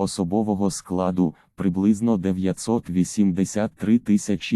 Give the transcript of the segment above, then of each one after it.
особового складу приблизно 983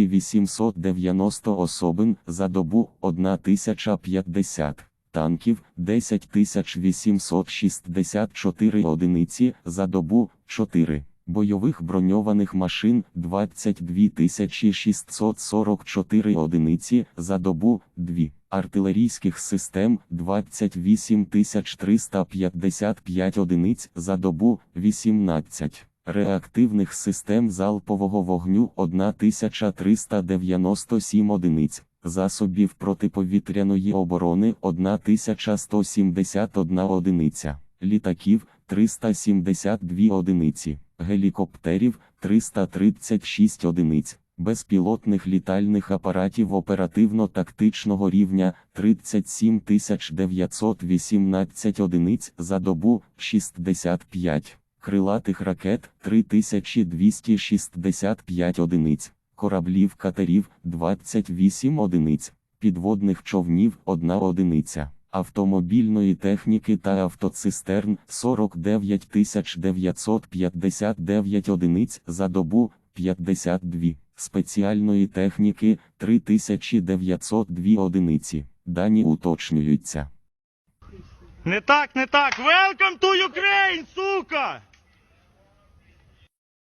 890 особин за добу 1050 танків 10 864 одиниці за добу 4. Бойових броньованих машин 22 644 одиниці за добу 2. Артилерійських систем 28 355 одиниць за добу 18. Реактивних систем залпового вогню 1397 одиниць. Засобів протиповітряної оборони 1171 одиниця. Літаків 372 одиниці гелікоптерів 336 одиниць, безпілотних літальних апаратів оперативно-тактичного рівня 37 918 одиниць за добу 65, крилатих ракет 3265 одиниць, кораблів катерів 28 одиниць, підводних човнів 1 одиниця автомобільної техніки та автоцистерн 49 959 одиниць за добу 52, спеціальної техніки 3902 одиниці. Дані уточнюються. Не так, не так. Welcome to Ukraine, сука!